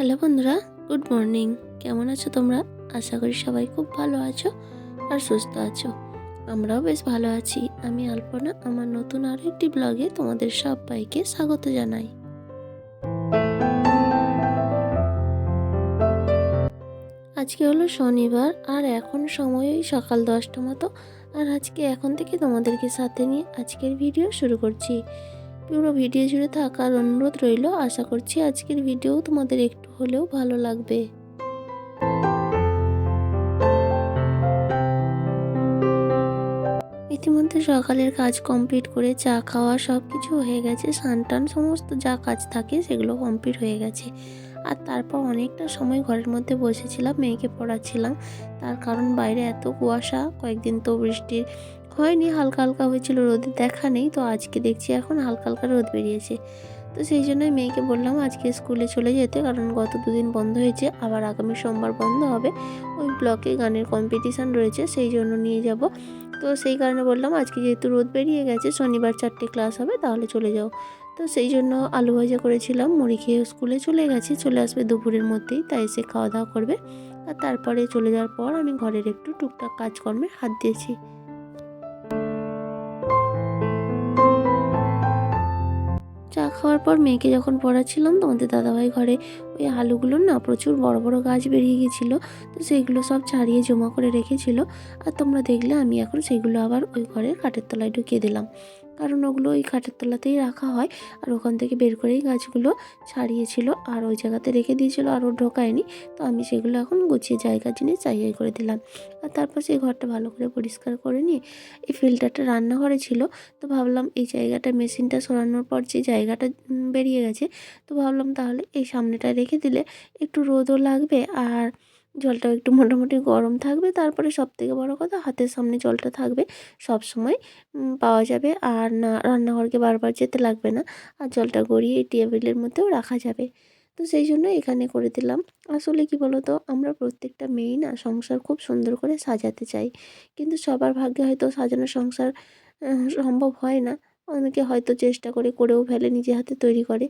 বন্ধুরা, good morning. কেমন আছো তোমরা? আশা করি সবাই খুব ভালো আছো আর সুস্থ আছো। আমরাও বেশ ভালো আছি। আমি আলপনা, আমার নতুন আরও একটি ব্লগে তোমাদের সবাইকে স্বাগত জানাই। আজকে হলো শনিবার আর এখন সময় ওই সকাল দশটা মতো। আর আজকে এখন থেকে তোমাদেরকে সাথে নিয়ে আজকের ভিডিও শুরু করছি। পুরো ভিডিও জুড়ে থাকার অনুরোধ রইল। আশা করছি আজকের ভিডিও তোমাদের একটু হলেও ভালো লাগবে। ইতিমধ্যে সকালের কাজ কমপ্লিট করে চা খাওয়া সব কিছু হয়ে গেছে। টান সমস্ত যা কাজ থাকে সেগুলো কমপ্লিট হয়ে গেছে। আর তারপর অনেকটা সময় ঘরের মধ্যে বসেছিলাম, মেয়েকে পড়াচ্ছিলাম। তার কারণ বাইরে এত কুয়াশা, কয়েকদিন তো বৃষ্টির হয়নি, হালকা হালকা হয়েছিল রোদের দেখা নেই, তো আজকে দেখছি এখন হালকা হালকা রোদ বেরিয়েছে। তো সেই জন্যই মেয়েকে বললাম আজকে স্কুলে চলে যেতে, কারণ গত দুদিন বন্ধ হয়েছে, আবার আগামী সোমবার বন্ধ হবে। ওই ব্লকে গানের কম্পিটিশান রয়েছে, সেই জন্য নিয়ে যাব। তো সেই কারণে বললাম আজকে যেহেতু রোদ বেরিয়ে গেছে, শনিবার চারটে ক্লাস হবে, তাহলে চলে যাও। তো সেই জন্য আলু ভাজা করেছিলাম, মুড়ি খেয়ে স্কুলে চলে গেছি, চলে আসবে দুপুরের মধ্যেই, তাই এসে খাওয়া দাওয়া করবে। আর তারপরে চলে যাওয়ার পর আমি ঘরের একটু টুকটাক কাজকর্মে হাত দিয়েছি। খাওয়ার পর মেয়েকে যখন পড়াচ্ছিলাম তো আমাদের দাদাভাই ঘরে ওই আলুগুলোর না প্রচুর বড় বড় গাছ বেরিয়ে গেছিল। তো সেইগুলো সব ছাড়িয়ে জমা করে রেখেছিল। আর তোমরা দেখলে আমি এখন সেগুলো আবার ওই ঘরের কাঠের তলায় ঢুকিয়ে দিলাম। কারণ ওগুলো ওই কাঠের তলাতেই রাখা হয়। আর ওখান থেকে বের করেই গাছগুলো ছাড়িয়েছিল আর ওই জায়গাতে রেখে দিয়েছিল আর ও ঢোকায়নি। তো আমি সেগুলো এখন গুছিয়ে জায়গার জিনিস জায়গায় করে দিলাম। আর তারপর সেই ঘরটা ভালো করে পরিষ্কার করে নিয়ে এই ফিল্টারটা রান্নাঘরে ছিল। তো ভাবলাম এই জায়গাটা মেশিনটা সরানোর পর যে জায়গাটা বেরিয়ে গেছে, তো ভাবলাম তাহলে এই সামনেটা রেখে দিলে একটু রোদও লাগবে আর জলটাও একটু মোটামুটি গরম থাকবে। তারপরে সব থেকে বড়ো কথা হাতের সামনে জলটা থাকবে। সব সময় পাওয়া যাবে। আর না, রান্নাঘরকে বারবার যেতে লাগবে না। আর জলটা গড়িয়ে টেবিলের মধ্যেও রাখা যাবে। তো সেই জন্য এখানে করে দিলাম। আসলে কি বলতো, আমরা প্রত্যেকটা মেয়েই না সংসার খুব সুন্দর করে সাজাতে চাই। কিন্তু সবার ভাগ্যে হয়তো সাজানো সংসার সম্ভব হয় না। অনেকে হয়তো চেষ্টা করে করেও ফেলে, নিজে হাতে তৈরি করে।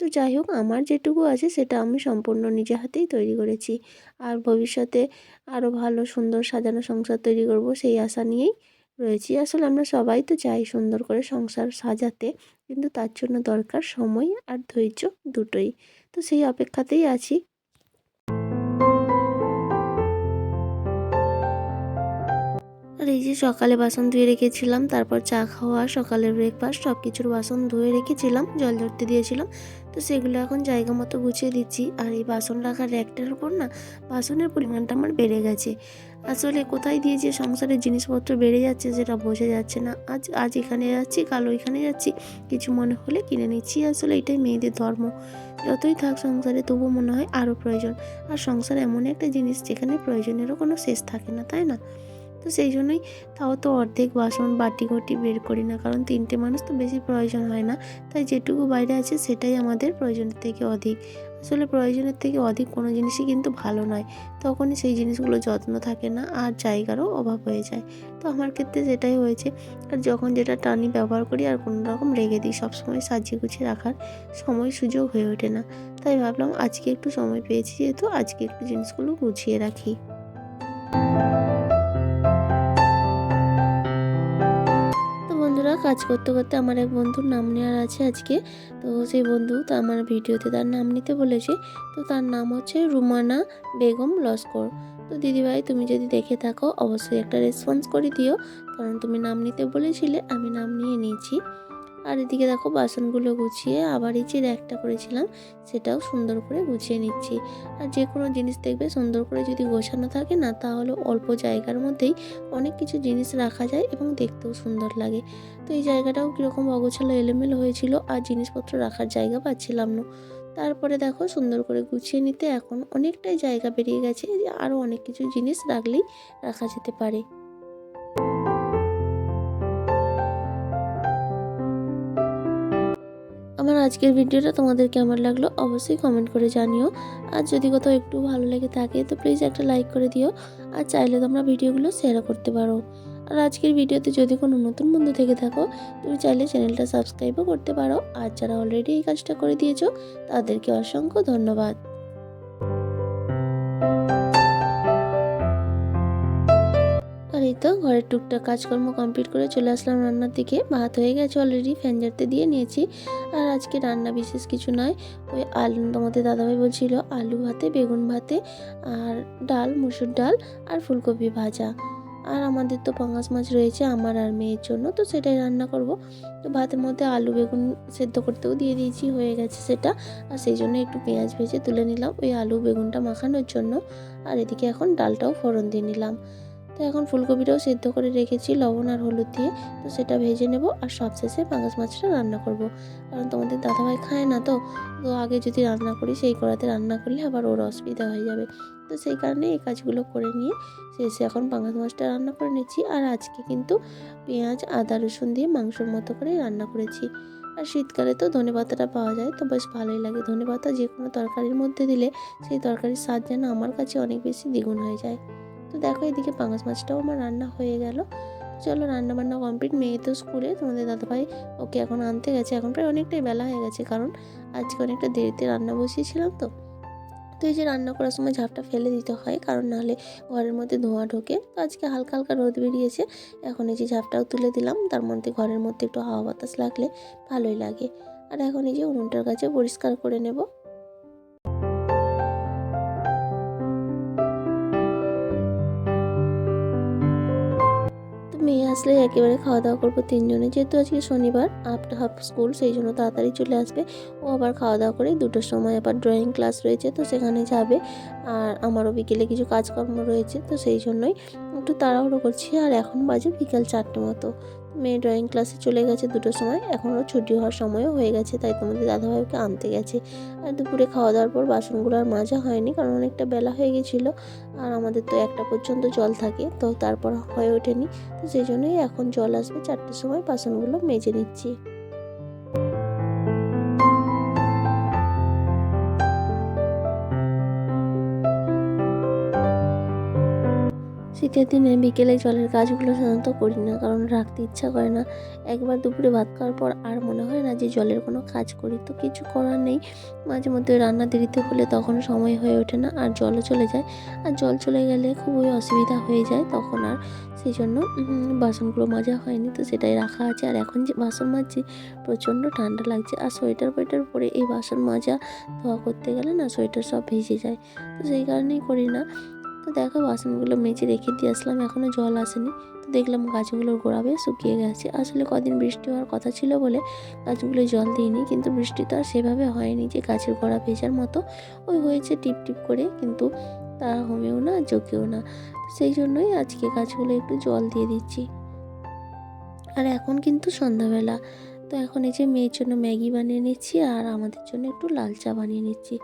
তো যাই হোক, আমার যেটুকু আছে সেটা আমি সম্পূর্ণ নিজে হাতেই তৈরি করেছি। আর ভবিষ্যতে আরও ভালো, সুন্দর সাজানো সংসার তৈরি করব সেই আশা নিয়েই রয়েছি। আসলে আমরা সবাই তো চাই সুন্দর করে সংসার সাজাতে, কিন্তু তার জন্য দরকার সময় আর ধৈর্য দুটোই। তো সেই অপেক্ষাতেই আছি। আর এই যে সকালে বাসন ধুয়ে রেখেছিলাম, তারপর চা খাওয়া, সকালের ব্রেকফাস্ট সব কিছুর বাসন ধুয়ে রেখেছিলাম, জল ধরতে দিয়েছিলাম। তো সেগুলো এখন জায়গা মতো গুছিয়ে দিচ্ছি। আর এই বাসন রাখার র্যাকটার উপর না বাসনের পরিমাণটা আমার বেড়ে গেছে। আসলে কোথায় দিয়ে যে সংসারের জিনিসপত্র বেড়ে যাচ্ছে সেটা বোঝা যাচ্ছে না। আজ আজ এখানে যাচ্ছি, কাল ওইখানে যাচ্ছি, কিছু মনে হলে কিনে নিচ্ছি। আসলে এটাই মেয়েদের ধর্ম। যতই থাক সংসারে তবু মনে হয় আরও প্রয়োজন। আর সংসার এমন একটা জিনিস যেখানে প্রয়োজনেরও কোনো শেষ থাকে না, তাই না? তো সেই জন্যই তাও তো অর্ধেক বাসন বাটি ঘটি বের করি না, কারণ তিনটে মানুষ তো বেশি প্রয়োজন হয় না। তাই যেটুকু বাইরে আছে সেটাই আমাদের প্রয়োজনের থেকে অধিক। আসলে প্রয়োজনের থেকে অধিক কোনো জিনিসই কিন্তু ভালো নয়। তখনই সেই জিনিসগুলো যত্ন থাকে না আর জায়গারও অভাব হয়ে যায়। তো আমার ক্ষেত্রে সেটাই হয়েছে। আর যখন যেটা টানি ব্যবহার করি আর কোনো রকম রেগে দিই, সবসময় সাজিয়ে গুছিয়ে রাখার সময় সুযোগ হয়ে ওঠে না। তাই ভাবলাম আজকে একটু সময় পেয়েছি যেহেতু আজকে একটু জিনিসগুলো গুছিয়ে রাখি। কাজ করতে করতে আমার এক বন্ধুর নাম নেওয়ার আছে আজকে। তো সেই বন্ধু তো আমার ভিডিওতে তার নাম নিতে বলেছে। তো তার নাম হচ্ছে রুমানা বেগম লস্কর। তো দিদিভাই, তুমি যদি দেখে থাকো, অবশ্যই একটা রেসপন্স করে দিও। কারণ তুমি নাম নিতে বলেছিলে, আমি নাম নিয়ে নিয়েছি। আর এদিকে দেখো বাসনগুলো গুছিয়ে আবার এই যে র্যাকটা করেছিলাম, সেটাও সুন্দর করে গুছিয়ে নিচ্ছি। আর যে কোনো জিনিস দেখবে সুন্দর করে যদি গোছানো থাকে না, তাহলে অল্প জায়গার মধ্যেই অনেক কিছু জিনিস রাখা যায় এবং দেখতেও সুন্দর লাগে। তো এই জায়গাটাও কীরকম অগোছালো এলোমেলো হয়েছিল আর জিনিসপত্র রাখার জায়গা পাচ্ছিলাম না। তারপরে দেখো সুন্দর করে গুছিয়ে নিতে এখন অনেকটাই জায়গা বেরিয়ে গেছে আরও অনেক কিছু জিনিস রাখলেই রাখা যেতে পারে। আমার আজকের ভিডিওটা তোমাদের কেমন লাগল অবশ্যই কমেন্ট করে জানিও। আর যদি কোথাও একটু ভালো লেগে থাকে, তো প্লিজ একটা লাইক করে দিও। আর চাইলে তোমরা ভিডিওগুলো শেয়ারও করতে পারো। আর আজকের ভিডিওতে যদি কোনো নতুন বন্ধু থেকে থাকো, তুমি চাইলে চ্যানেলটা সাবস্ক্রাইবও করতে পারো। আর যারা অলরেডি এই কাজটা করে দিয়েছ, তাদেরকে অসংখ্য ধন্যবাদ। তো ঘরের টুকটাক কাজকর্ম কমপ্লিট করে চলে আসলাম রান্নার দিকে। ভাত হয়ে গেছে অলরেডি ফ্যান ঝাড়তে দিয়ে নিয়েছি। আর আজকে রান্না বিশেষ কিছু নয়। ওই আলু, তোমাদের দাদাভাই বলছিল আলু ভাতে, বেগুন ভাতে, আর ডাল, মুসুর ডাল, আর ফুলকপি ভাজা। আর আমাদের তো পাঙাশ মাছ রয়েছে আমার আর মেয়ের জন্য, তো সেটাই রান্না করব। তো ভাতের মধ্যে আলু, বেগুন সেদ্ধ করতেও দিয়ে দিয়েছি, হয়ে গেছে সেটা। আর সেই জন্য একটু পেঁয়াজ ভেজে তুলে নিলাম, ওই আলু, বেগুনটা মাখানোর জন্য। আর এদিকে এখন ডালটাও ফোড়ন দিয়ে নিলাম। তো এখন ফুলকপিটাও সেদ্ধ করে রেখেছি, লবণ আর হলুদ দিয়ে। তো সেটা ভেজে নেব আর সবশেষে পাঙাশ মাছটা রান্না করব। কারণ তোমাদের দাদাভাই খায় না তো তো আগে যদি রান্না করি সেই কড়াতে রান্না করলে আবার ওর অসুবিধা হয়ে যাবে। তো সেই কারণে এই কাজগুলো করে নিয়ে শেষে এখন পাঙাশ মাছটা রান্না করে নিচ্ছি। আর আজকে কিন্তু পেঁয়াজ, আদা, রসুন দিয়ে মাংসর মতো করে রান্না করেছি। আর শীতকালে তো ধনে পাতাটা পাওয়া যায়, তো বেশ ভালোই লাগে। ধনে পাতা যে কোনো তরকারির মধ্যে দিলে সেই তরকারির স্বাদ যেন আমার কাছে অনেক বেশি দ্বিগুণ হয়ে যায়। তো দেখো এদিকে পাঙাশ মাছটাও আমার রান্না হয়ে গেল। চলো রান্না বান্না কমপ্লিট মেয়ে তো স্কুলে, তোমাদের দাদাভাই ওকে এখন আনতে গেছে। এখন প্রায় অনেকটাই বেলা হয়ে গেছে, কারণ আজকে অনেকটা দেরিতে রান্না বসিয়েছিলাম তো। তো এই যে রান্না করার সময় ঝাপটা ফেলে দিতে হয়, কারণ নাহলে ঘরের মধ্যে ধোঁয়া ঢোকে। তো আজকে হালকা হালকা রোদ বেরিয়েছে, এখন এই যে ঝাপটাও তুলে দিলাম। তার মধ্যে ঘরের মধ্যে একটু হাওয়া বাতাস লাগলে ভালোই লাগে। আর এখন এই যে উনুনটার কাছে পরিষ্কার করে নেব। মেয়ে আসলে একেবারে খাওয়া দাওয়া করব তিনজনে। যেহেতু আজকে শনিবার আফটার হাফ স্কুল সেই জন্য তাড়াতাড়ি চলে আসবে। ও আবার খাওয়া দাওয়া করে দুটোর সময় আবার ড্রয়িং ক্লাস রয়েছে, তো সেখানে যাবে। আর আমারও বিকেলে কিছু কাজকর্ম রয়েছে, তো সেই জন্যই একটু তাড়াহুড়ো করছি। আর এখন বাজে বিকেল চারটে মতো। মেয়ে ড্রয়িং ক্লাসে চলে গেছে দুটোর সময়। এখনও ছুটি হওয়ার সময়ও হয়ে গেছে, তাই তোমাদের দাদাভাইকে আনতে গেছে। আর দুপুরে খাওয়া দাওয়ার পর বাসনগুলো আর মাজা হয়নি, কারণ অনেকটা বেলা হয়ে গেছিল। আর আমাদের তো একটা পর্যন্ত জল থাকে, তো তারপর হয়ে ওঠেনি। তো সেই জন্যই এখন জল আসবে, চারটের সময় বাসনগুলো মেজে নিচ্ছি। শীতের দিনে বিকেলে জলের কাজগুলো সাধারণত করি না, কারণ রাখতে ইচ্ছা করে না। একবার দুপুরে ভাত খাওয়ার পর আর মনে হয় না যে জলের কোনো কাজ করি। তো কিছু করার নেই। মাঝে মধ্যে রান্না দেরিতে হলে তখন সময় হয়ে ওঠে না, আর জলও চলে যায়। আর জল চলে গেলে খুবই অসুবিধা হয়ে যায় তখন আর। সেই জন্য বাসনগুলো মাজা হয়নি, তো সেটাই রাখা আছে। আর এখন যে বাসন মাজছি, প্রচণ্ড ঠান্ডা লাগছে। আর সোয়েটার ফোয়েটার পরে এই বাসন মাজা ধোয়া করতে গেলে না সোয়েটার সব ভিজে যায়। তো সেই কারণেই করি না। তো দেখো বাসনগুলো মেজে রেখে দিয়ে আসলাম এখনও জল আসেনি। তো দেখলাম গাছগুলোর গোড়া বেয়ে শুকিয়ে গেছে। আসলে কদিন বৃষ্টি হওয়ার কথা ছিল বলে গাছগুলো জল দিইনি, কিন্তু বৃষ্টি তো আর সেভাবে হয়নি যে গাছের গোড়া ভেজার মতো। ওই হয়েছে টিপ টিপ করে, কিন্তু তা হমেও না, জোকেও না। সেই জন্যই আজকে গাছগুলো একটু জল দিয়ে দিচ্ছি। আর এখন কিন্তু সন্ধ্যাবেলা। তো এখন এই যে মেয়ের জন্য ম্যাগি বানিয়ে নিচ্ছি, আর আমাদের জন্য একটু লাল চা বানিয়ে নিচ্ছি।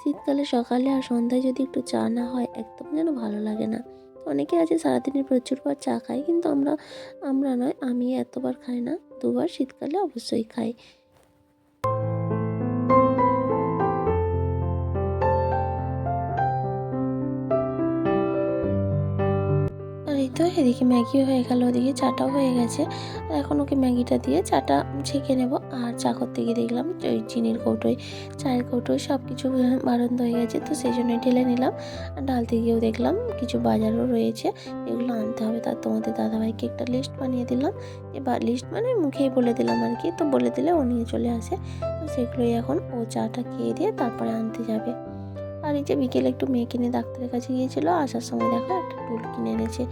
শীতকালে, সকালে আর সন্ধ্যায় যদি একটু চা না হয়, একদম যেন ভালো লাগে না। অনেকে আছে সারাদিনে প্রচুরবার চা খায়, কিন্তু আমরা আমরা নয়, আমি এতবার খাই না, দুবার শীতকালে অবশ্যই খাই। এদিকে ম্যাগি হয়ে গেল ওদিকে চাটাও হয়ে গেছে। এখন ওকে ম্যাগিটা দিয়ে চাটা ছেঁকে নেব। আর চা করতে গিয়ে দেখলাম ওই চিনির কৌটোয়, চায়ের কৌটোয় সব কিছু বারণ হয়ে গেছে, তো সেই জন্য ঢেলে নিলাম। আর ডালতে গিয়েও দেখলাম কিছু বাজারও রয়েছে, এগুলো আনতে হবে। তার তোমাদের দাদাভাইকে একটা লিস্ট বানিয়ে দিলাম। এবার লিস্ট মানে মুখেই বলে দিলাম আর কি, তো বলে দিলে ও নিয়ে চলে আসে। তো সেগুলোই এখন ও চাটা খেয়ে দিয়ে তারপরে আনতে যাবে। আর এই যে বিকেলে একটু মেয়ে কিনে ডাক্তারের কাছে গিয়েছিল আসার সময় দেখো একটা টুল কিনে এনেছে।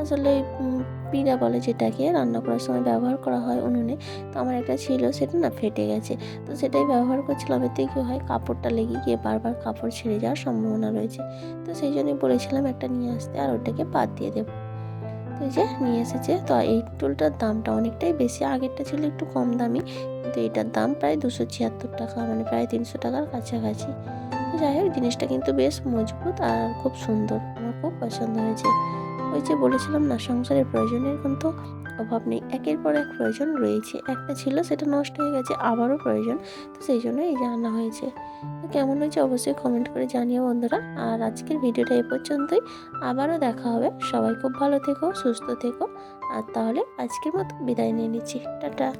আসলে উম, পিড়া বলে যেটাকে রান্না করার সময় ব্যবহার করা হয় উনুনে। তো আমার একটা ছিল সেটা না ফেটে গেছে। তো সেটাই ব্যবহার করছিলাম এতে কী হয় কাপড়টা লেগে গিয়ে বারবার কাপড় ছিঁড়ে যাওয়ার সম্ভাবনা রয়েছে। তো সেই জন্যই বলেছিলাম একটা নিয়ে আসতে আর ওটাকে বাদ দিয়ে দেবো। এই যে নিয়ে এসেছে তো এই টুলটার দামটা অনেকটাই বেশি। আগেরটা ছিল একটু কম দামি কিন্তু এটার দাম প্রায় দুশো ছিয়াত্তর টাকা মানে প্রায় তিনশো টাকার কাছাকাছি। যাই হোক, জিনিসটা কিন্তু বেশ মজবুত আর খুব সুন্দর। আমার খুব পছন্দ হয়েছে। ওই যে বলেছিলাম না, সংসারের প্রয়োজনের কিন্তু অভাব নেই। একের পর এক প্রয়োজন রয়েছে। একটা ছিল, সেটা নষ্ট হয়ে গেছে, আবারও প্রয়োজন। তো সেই জন্য এই আনা হয়েছে। তো কেমন হয়েছে অবশ্যই কমেন্ট করে জানিও বন্ধুরা। আর আজকের ভিডিওটা এ পর্যন্তই। আবারও দেখা হবে। সবাই খুব ভালো থেকো, সুস্থ থেকো। আর তাহলে আজকের মতো বিদায় নিয়ে নিচ্ছি। টাটা।